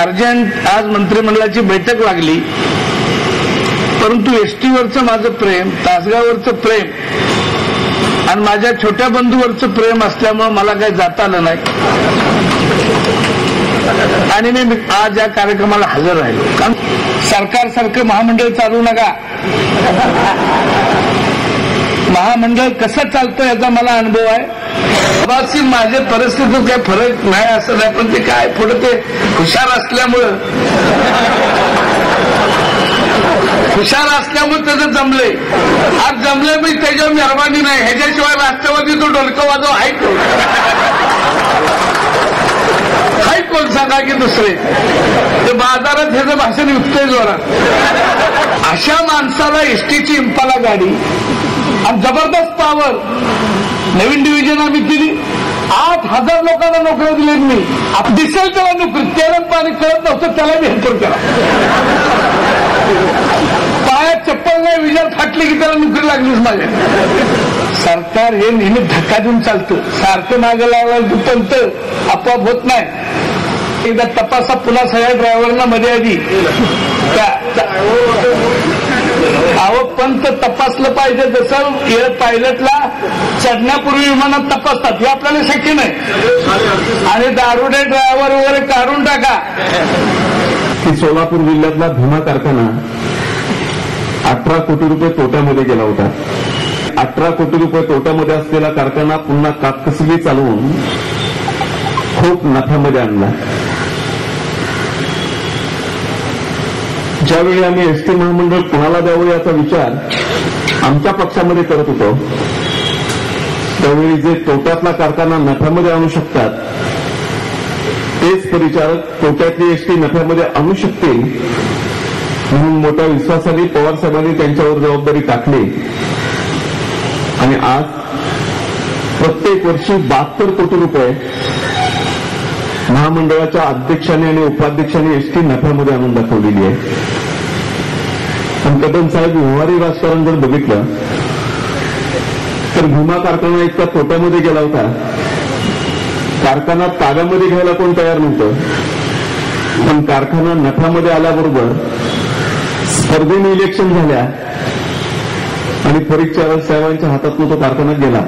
Urgent आज मंत्रिमंडळाची बैठक लागली. परंतु एसटीवरचं माझं प्रेम तासगाववरचं प्रेम आणि माझ्या छोट्या बंधूवरचं प्रेम असल्यामुळं मला काही जाता आलं नाही. आणि मी आज या कार्यक्रमाला हजर राहिलो. कारण सरकारसारखं महामंडळ चालू नका. महामंडळ कसं चालतं याचा मला अनुभव आहे. बाबा माझ्या परिस्थितीत काही फरक नाही असं नाही पण ते काय पुढे ते हुशार असल्यामुळं. हुशार असल्यामुळे त्याचं जमलंय. आज जमलंय मी त्याच्यावर मेहरबानी नाही. ह्याच्याशिवाय राष्ट्रवादी तो डोलकं वाजव आहे कोण? कोण सांगा की दुसरे? ते बाजारात ह्याचं भाषण विकतोय जोरात. अशा माणसाला एसटीची इम्पाला गाडी. आणि जबरदस्त पावर. नवीन डिव्हिजन आम्ही दिली. आठ हजार लोकांना नोकऱ्या दिल्या मी. आप- दिसेल त्याला नोकरी त्याला पाणी कळत नव्हतं त्याला मी हेल्प केला. पायात चप्पल नाही विचार फाटली की त्याला नोकरी लागलीच माझ्या. सरकार हे नेहमी धक्का देऊन चालतं. सारखं मागे लागलं पंत आपोआप होत नाही. एकदा तपासा पुन्हा सगळ्या ड्रायव्हरना मध्ये आधी त्या- पण अहो पंत तपासलं पाहिजे जसं एअर पायलटला चढण्यापूर्वी विमानात तपासतात. हे आपल्याला शक्य नाही. आणि दारुडे ड्रायव्हर वगैरे काढून टाका. की सोलापूर जिल्ह्यातला भीमा कारखाना अठरा कोटी रुपये तोट्यामध्ये गेला होता. अठरा कोटी रुपये तोट्यामध्ये असलेला कारखाना पुन्हा काटकसरी चालवून खूप नफ्यामध्ये आणला. ज्यावेळी आम्ही एसटी महामंडळ कुणाला द्यावं याचा विचार आमच्या पक्षामध्ये करत होतो त्यावेळी जे तोट्यातला कारखाना नफ्यामध्ये आणू शकतात तेच परिचारक तोट्यातली एसटी नफ्यामध्ये आणू शकतील म्हणून मोठ्या विश्वासाने पवार साहेबांनी त्यांच्यावर जबाबदारी टाकली. आणि आज प्रत्येक वर्षी बहात्तर कोटी रुपये महामंडळाच्या अध्यक्षांनी आणि उपाध्यक्षांनी एसटी नफ्यामध्ये आणून दाखवलेली आहे. आणि कदम साहेब व्यवहारी राजकारण जर बघितलं तर भूमा कारखाना इतका तोट्यामध्ये गेला होता. कारखाना तागामध्ये घ्यायला कोण तयार नव्हतं. पण कारखाना नफ्यामध्ये आल्याबरोबर स्पर्धेने इलेक्शन झाल्या आणि फरीद परीक्षारक साहेबांच्या हातातून तो कारखाना गेला.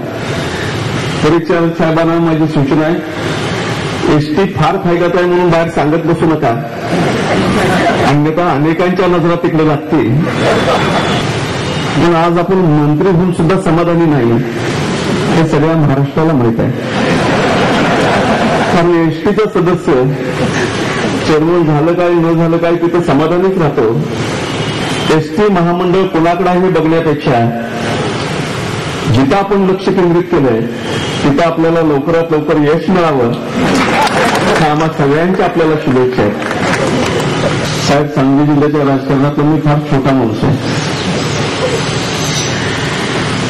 फरीद परीक्षारक साहेबांना माझी सूचना आहे एसटी फार फायद्यात आहे म्हणून बाहेर सांगत बसू नका. अन्यथा अनेकांच्या नजरा तिकडे लागते पण आज आपण मंत्री होऊन सुद्धा समाधानी नाही. हे सगळ्या महाराष्ट्राला माहीत आहे. कारण एसटीचा सदस्य चेअरमन झालं काय न झालं काय तिथं समाधानीच राहतो. एसटी महामंडळ कोणाकडे आहे हे बघण्यापेक्षा जिथं आपण लक्ष केंद्रित केलंय तिथं आपल्याला लवकरात लवकर यश मिळावं. हा आम्हा सगळ्यांच्या आपल्याला शुभेच्छा आहेत. साहेब सांगली जिल्ह्याच्या राजकारणातला मी फार छोटा माणूस आहे.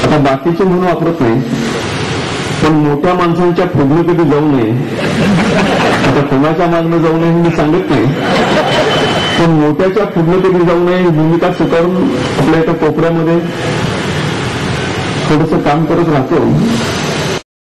आता बाकीचे म्हणून वापरत नाही पण मोठ्या माणसांच्या फुगणीकडे जाऊ नये आता कोणाच्या मागणं जाऊ नये मी सांगत नाही पण मोठ्याच्या फुगणीकडे जाऊ नये भूमिका स्वीकारून आपल्या एका कोपऱ्यामध्ये थोडंसं काम करत राहतो.